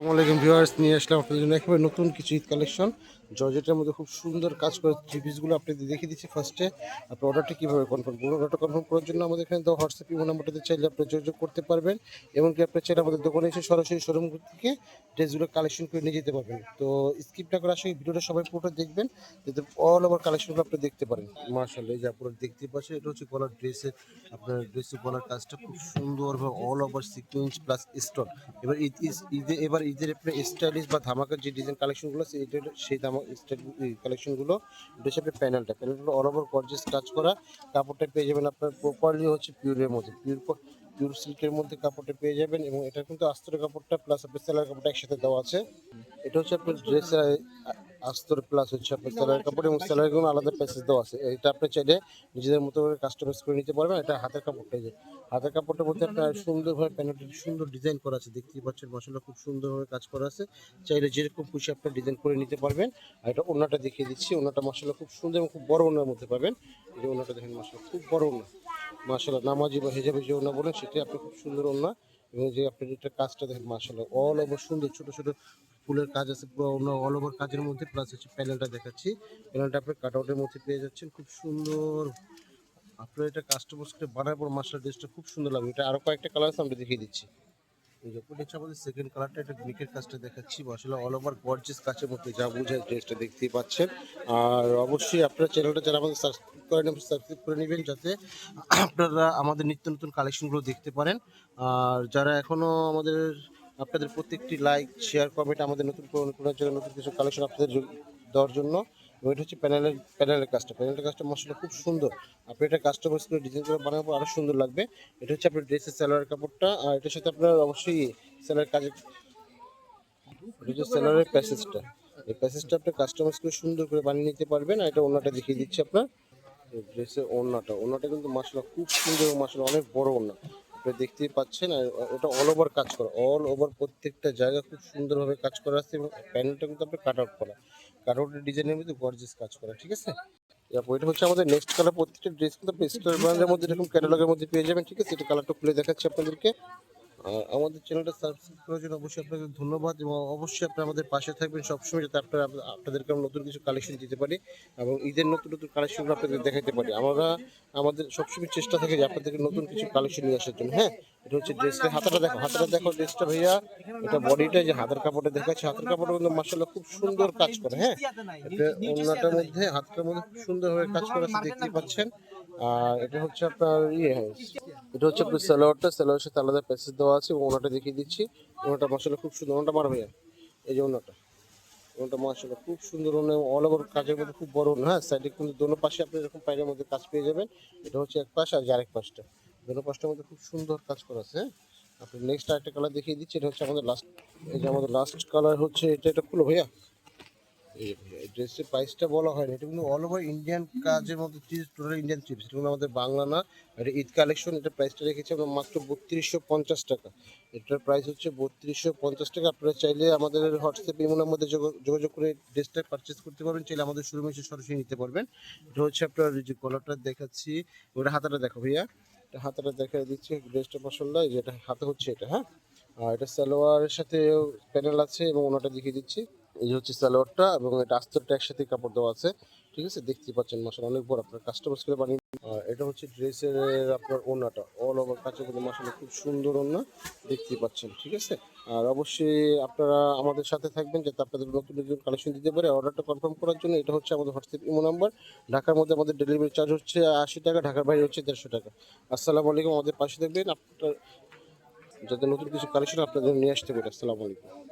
আসসালামাইকুম ভিউয়ার্স নিয়ে আসলাম আপনাদের জন্য একেবারে নতুন কিছু ঈদ কালেকশন। জর্জেটের মধ্যে খুব সুন্দর কাজ করে থ্রি পিসগুলো আপনাদের দেখিয়ে দিচ্ছি ফার্স্টে আপনার অর্ডারটা কীভাবে কনফার্ম করবেন? অর্ডারটা কনফার্ম করার জন্য আমাদের এখানে তো হোয়াটসঅ্যাপ ইমো নাম্বারটাতে চাইলে আপনি যোগাযোগ করতে পারবেন এমনকি আপনি চাইলে আমাদের দোকানে এসে সরাসরি শোরুম থেকে ড্রেসগুলো কালেকশন করে নিয়ে যেতে পারবেন। তো স্কিপ না করে আসলে ভিডিওটা সবাই পুরোটা দেখবেন, যাতে অল ওভার কালেকশনগুলো আপনি দেখতে পারেন। মার্শাল্লাহ এই যে আপনারা দেখতে পাচ্ছেন, এটা হচ্ছে গলার ড্রেসের আপনার ড্রেসের গলার কাজটা খুব সুন্দরভাবে all over sequins plus stone এবার ঈদ, ঈদ- এবার ঈদের আপনার স্টাইলিশ বা ধামাকার যে ডিজাইন কালেকশনগুলো এটা সেই ধামাক স্টাইল কালেকশনগুলো এটা হচ্ছে প্যানেলটা, প্যানেলগুলো অল ওভার গর্জেস কাজ করা। কাপড়টা পেয়ে যাবেন আপনার প্রপারলি হচ্ছে পিওরের মধ্যে পিওর পিওর সিল্কের মধ্যে কাপড়টা পেয়ে যাবেন এবং এটা কিন্তু আস্তরের কাপড়টা প্লাস আপনার সেলার কাপড়টা একসাথে দেওয়া আছে। এটা হচ্ছে আপনার ড্রেসের আস্তর প্লাস হচ্ছে আপনার সেলার কাপড় এবং সেলার কোনো আলাদা প্যাসেজ দেওয়া আছে। এটা আপনি চাইলে নিজেদের মতো করে কাস্টমাইজ করে নিতে পারবেন। এটা হাতের কাপড়টা যে। হাতের কাপড়টার মধ্যে আপনার সুন্দরভাবে প্যানেলটি সুন্দর ডিজাইন করা আছে। দেখতেই পাচ্ছেন মশলা খুব সুন্দরভাবে কাজ করা আছে। চাইলে যেরকম খুশি আপনার ডিজাইন করে নিতে পারবেন। আর এটা ওনাটা দেখিয়ে দিচ্ছি। ওনাটা মশলা খুব সুন্দর এবং খুব বড় ওনার মধ্যে পাবেন। এই যে ওনাটা দেখেন মশলা খুব বড় ওনা মাশাল্লাহ নামাজি বা হেজাবে যে ওনা বলেন সেটাই আপনি খুব সুন্দর ওনা এবং যে আপনি যেটা কাজটা দেখেন মাশাল্লাহ অল ওভার সুন্দর ছোট ছোট ফুলের কাজ আছে অন্য অল ওভার কাজের মধ্যে প্লাস হচ্ছে প্যানেলটা দেখাচ্ছি। প্যানেলটা আপনি কাট আউটের মধ্যে পেয়ে যাচ্ছেন। খুব সুন্দর। আপনার এটা কাস্টমার্স করে বানার পর মাস্টার ড্রেসটা খুব সুন্দর লাগবে। এটা আরও কয়েকটা কালার আছে, আমরা দেখিয়ে দিচ্ছি। এই যে হচ্ছে আমাদের সেকেন্ড কালারটা একটা ব্রিকের কাজটা দেখাচ্ছি। আসলে অল ওভার গর্জিয়াস কাজের মধ্যে যা বোঝায় ড্রেসটা দেখতেই পাচ্ছেন। আর অবশ্যই আপনার চ্যানেলটা যারা আমাদের সাবস্ক্রাইব করেন সাবস্ক্রাইব করে নেবেন, যাতে আপনারা আমাদের নিত্য নতুন কালেকশনগুলো দেখতে পারেন। আর যারা এখনও আমাদের আপনাদের প্রত্যেকটি লাইক শেয়ার কমেন্ট আমাদের নতুন কোনো জন্য নতুন কিছু কালেকশন আপনাদের দেওয়ার জন্য। এবং এটা হচ্ছে প্যানেলের প্যানেলের কাজটা প্যানেলের কাজটা মশলা খুব সুন্দর। আপনি এটা কাস্টমাইজ করে ডিজাইন করে বানানোর পর আরও সুন্দর লাগবে। এটা হচ্ছে আপনার ড্রেসের স্যালোয়ার কাপড়টা, আর এটার সাথে আপনার অবশ্যই স্যালোয়ার কাজের, এটা স্যালোয়ারের প্যাসেজটা এই প্যাসেজটা আপনি কাস্টমাইজ করে সুন্দর করে বানিয়ে নিতে পারবেন, আর এটা ওনাটা দেখিয়ে দিচ্ছি আপনার। ড্রেসের ওড়নাটা। ওড়নাটা কিন্তু মশলা খুব সুন্দর মশলা অনেক বড় ওড়না। আপনি দেখতেই পাচ্ছেন, আর ওটা অল ওভার কাজ করা অল ওভার প্রত্যেকটা জায়গা খুব সুন্দরভাবে কাজ করা আছে এবং প্যানেলটা কিন্তু আপনি কাট আউট করা। কাট আউটের ডিজাইনের মধ্যে গর্জেস কাজ করা, ঠিক আছে? এরপর এটা হচ্ছে আমাদের নেক্সট কালার প্রত্যেকটা ড্রেস কিন্তু আপনি ব্র্যান্ডের মধ্যে এরকম ক্যাটালগের মধ্যে পেয়ে যাবেন, ঠিক আছে? এটা কালারটা খুলে দেখাচ্ছি আপনাদেরকে। আমাদের চ্যানেলটা সাবস্ক্রাইব করার জন্য অবশ্যই আপনাদের ধন্যবাদ এবং অবশ্যই আপনারা আমাদের পাশে থাকবেন সবসময় যাতে আপনারা আপনাদেরকে আমরা নতুন কিছু কালেকশন দিতে পারি এবং ঈদের নতুন নতুন কালেকশনগুলো আপনাদের দেখাতে পারি। আমরা আমাদের সবসময় চেষ্টা থাকে যে আপনাদেরকে নতুন কিছু কালেকশন নিয়ে আসার জন্য হ্যাঁ? এটা হচ্ছে ড্রেসটা হাতাটা দেখো হাতাটা দেখো ড্রেসটা ভাইয়া। এটা বডিটা যে হাতের কাপড়টা দেখাচ্ছে, হাতের কাপড়টা কিন্তু মার্শাল্লাহ খুব সুন্দর কাজ করে হ্যাঁ? এটা অন্যটার মধ্যে, হাতটার মধ্যে খুব সুন্দরভাবে কাজ করা আছে, দেখতেই পাচ্ছেন। আর এটা হচ্ছে আপনার ইয়ে এটা হচ্ছে আপনার সালোয়ারটা সালোয়ারের সাথে আলাদা প্যাসেজ দেওয়া আছে, এবং ওনাটা দেখিয়ে দিচ্ছি। ওনাটা মার্শাল্লাহ খুব সুন্দর, ওনাটা মার ভাইয়া এই যে ওনাটা ওনাটা মার্শাল্লাহ খুব সুন্দর ওনা অল ওভার কাজের মধ্যে খুব বড় ওনা হ্যাঁ সাইডে কিন্তু দোনো পাশে আপনি এরকম পায়ের মধ্যে কাজ পেয়ে যাবেন। এটা হচ্ছে এক পাশ আর আরেক পাশটা। দোনো পাশটার মধ্যে খুব সুন্দর কাজ করা আছে হ্যাঁ। আপনি নেক্সট আরেকটা কালার দেখিয়ে দিচ্ছি, এটা হচ্ছে আমাদের লাস্ট এই যে আমাদের লাস্ট কালার হচ্ছে, এটা এটা খুলো ভাইয়া। এই ড্রেসের প্রাইসটা বলা হয়নি। এটা কিন্তু অল ওভার ইন্ডিয়ান কাজের মধ্যে টোটাল ইন্ডিয়ান চিপস এটা কিন্তু আমাদের বাংলা না। এটা ঈদ কালেকশন এটা প্রাইসটা রেখেছি আমরা মাত্র বত্রিশশো পঞ্চাশ টাকা। এটার প্রাইস হচ্ছে বত্রিশশো পঞ্চাশ টাকা। আপনারা চাইলে আমাদের হোয়াটসঅ্যাপ ইমোনের মধ্যে যোগা- যোগাযোগ করে ড্রেসটা পারচেস করতে পারবেন। চাইলে আমাদের শোরুমে এসে সরাসরি নিতে পারবেন। এটা হচ্ছে আপনার যে কলারটা দেখাচ্ছি। ওটা হাতাটা দেখো ভাইয়া। এটা হাতাটা দেখা দিচ্ছি। ড্রেসটা পছন্দ এই যে হাতে হচ্ছে এটা হ্যাঁ? আর এটা সালোয়ারের সাথে প্যানেল আছে এবং ওনাটা দেখিয়ে দিচ্ছি। এই হচ্ছে সালোয়ারটা এবং এটা আস্তরটা একসাথে কাপড় দেওয়া আছে, ঠিক আছে? দেখতেই পাচ্ছেন মশলা অনেক বড় আপনার কাস্টমাইজ করে বানিয়ে এটা হচ্ছে ড্রেসের আপনার ওড়নাটা অল ওভার কাছে কিন্তু মশলা খুব সুন্দর ওড়না, দেখতেই পাচ্ছেন, ঠিক আছে? আর অবশ্যই আপনারা আমাদের সাথে থাকবেন যাতে আপনাদের নতুন নতুন কালেকশন দিতে পারে। অর্ডারটা কনফার্ম করার জন্য এটা হচ্ছে আমাদের হোয়াটসঅ্যাপ ইমো নাম্বার। ঢাকার মধ্যে আমাদের ডেলিভারি চার্জ হচ্ছে আশি টাকা, ঢাকার বাইরে হচ্ছে দেড়শো টাকা। আসসালামু আলাইকুম, আমাদের পাশে থাকবেন। আপনার যাতে নতুন কিছু কালেকশন আপনাদের নিয়ে আসতে পারে। আসসালামু আলাইকুম।